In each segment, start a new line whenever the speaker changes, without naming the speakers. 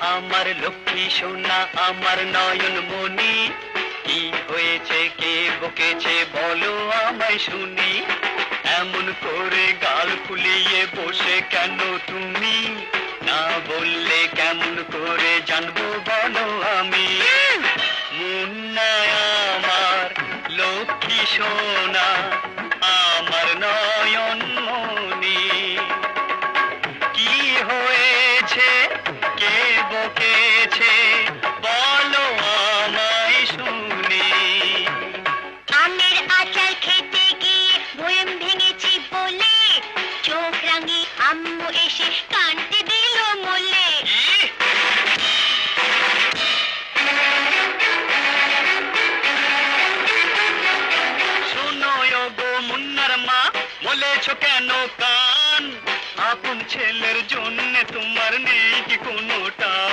আমার লক্ষ্মী সোনা আমার নয়ন মনি কি হয়েছে, কে বকেছে, বলো আমায় শুনি। এমন করে গাল ফুলিয়ে বসে কেন তুমি? না বললে কেমন করে জানব, বলো আমি। মুন্না আমার লক্ষ্মী সোনা
এসে কানতে দিল মোলে।
বলেছ কেন কান? আপন ছেলের জন্য তোমার নেই কি কোনো টান?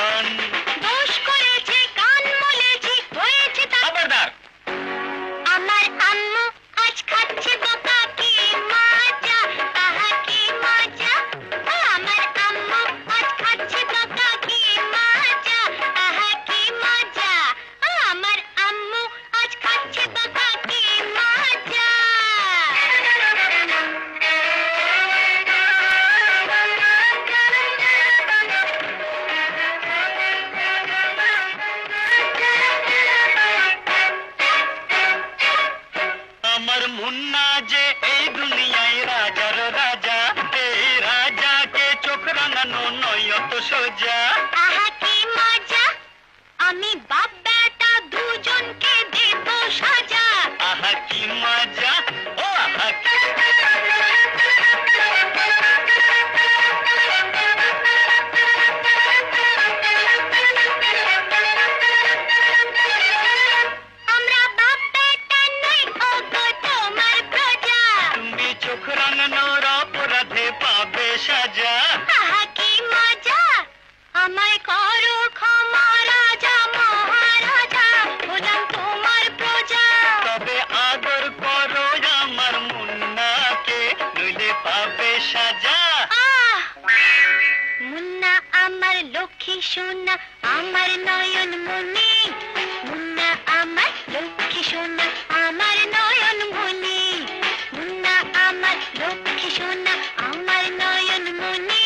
মুন্না যে এই দুনিয়ায় রাজার রাজা এই রাজাকে চোখ রাঙানো নয় অত সোজা চোখ অপরাধে পাবে সাজা।
আহা কি মজা! আমায় করো ক্ষমা রাজা মহারাজা হলাম তোমার প্রজা।
তবে আদর করো আমার মুন্নাকে নইলে পাবে সাজা।
আহ! মুন্না আমার লক্ষ্মী সোনা আমার নয়ন মনি আমার লক্ষ্মী সোনা আমার নয়ন মনি।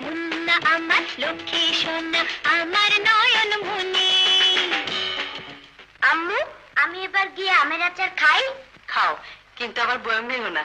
মুন্না আমার লক্ষ্মী সোনা আমার নয়ন মনি। আম্মু আমি এবার গিয়ে আমের আচার খাই?
খাও কিন্তু আবার বয়ম ভেঙো না।